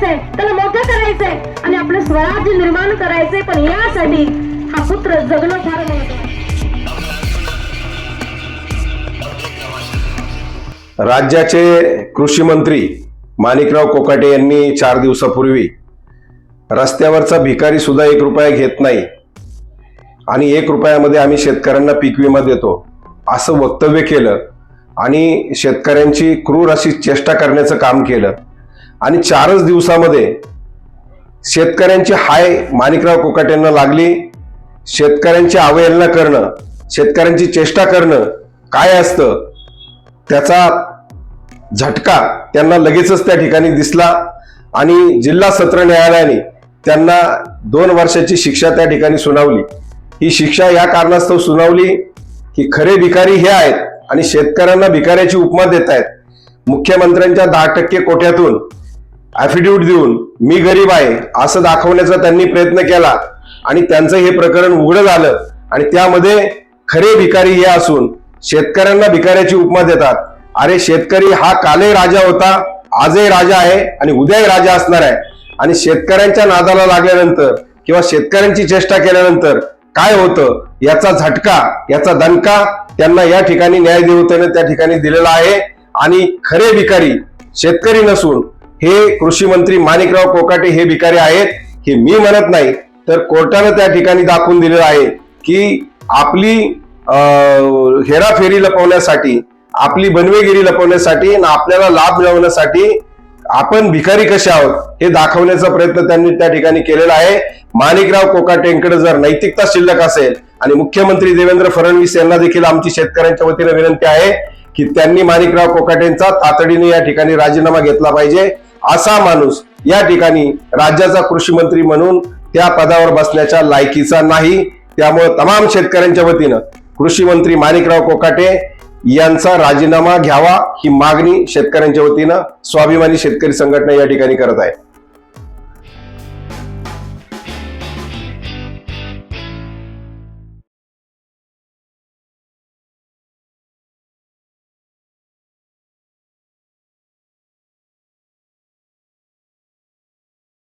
करायचंय त्याला मोठं करायचंय आणि आपलं स्वराज्य निर्माण करायचंय पण यासाठी हा पुत्र जगणं फार राज्याचे कृषी मंत्री माणिकराव कोकाटे यांनी चार दिवसापूर्वी रस्त्यावरचा भिकारी सुद्धा एक रुपया घेत नाही आणि एक रुपयामध्ये आम्ही शेतकऱ्यांना पीक विमा देतो असं वक्तव्य केलं आणि शेतकऱ्यांची क्रूर अशी चेष्टा करण्याचं काम केलं. आणि चारच दिवसामध्ये शेतकऱ्यांची हाय माणिकराव कोकाटेंना लागली. शेतकऱ्यांची अवहेलना करणं शेतकऱ्यांची चेष्टा करणं काय असतं त्याचा झटका त्यांना लगेचच त्या ठिकाणी दिसला. आणि जिल्हा सत्र न्यायालयाने त्यांना दोन वर्षाची शिक्षा त्या ठिकाणी सुनावली. ही शिक्षा या कारणास्तव सुनावली की खरे भिकारी हे आहेत आणि शेतकऱ्यांना भिकाऱ्याची उपमा देत आहेत मुख्यमंत्र्यांच्या दहा टक्के कोट्यातून ऍफिडेव्हिट देऊन मी गरीब आहे असं दाखवण्याचा त्यांनी प्रयत्न केला. आणि त्यांचं हे प्रकरण उघडं झालं. आणि त्यामध्ये खरे भिकारी हे असून शेतकऱ्यांना भिकाऱ्याची उपमा देतात. अरे शेतकरी हा कालही राजा होता आजही राजा आहे आणि उद्याही राजा असणार आहे. आणि शेतकऱ्यांच्या नादाला लागल्यानंतर किंवा शेतकऱ्यांची चेष्टा केल्यानंतर काय होतं? याचा झटका याचा दणका त्यांना या ठिकाणी न्याय देवतेने त्या ठिकाणी दिलेला आहे. आणि खरे भिकारी शेतकरी नसून हे कृषी मंत्री माणिकराव कोकाटे हे भिकारी आहेत हे मी म्हणत नाही तर कोर्टानं त्या ठिकाणी दाखवून दिलेलं आहे की आपली हेराफेरी लपवण्यासाठी आपली बनवेगिरी लपवण्यासाठी आणि आपल्याला लाभ मिळवण्यासाठी आपण भिकारी कसे आहोत हे दाखवण्याचा प्रयत्न त्यांनी त्या ठिकाणी केलेला आहे. माणिकराव कोकाटेंकडे जर नैतिकता शिल्लक असेल आणि मुख्यमंत्री देवेंद्र फडणवीस यांना देखील आमची शेतकऱ्यांच्या वतीने विनंती आहे की त्यांनी माणिकराव कोकाटेंचा तातडीने या ठिकाणी राजीनामा घेतला पाहिजे. असा माणूस या ठिकाणी राज्याचा कृषी मंत्री म्हणून त्या पदावर बसण्याच्या लायकीचा नाही. त्यामुळे तमाम शेतकऱ्यांच्या वतीनं कृषी मंत्री माणिकराव कोकाटे यांचा राजीनामा घ्यावा ही मागणी शेतकऱ्यांच्या वतीनं स्वाभिमानी शेतकरी संघटना या ठिकाणी करत आहे.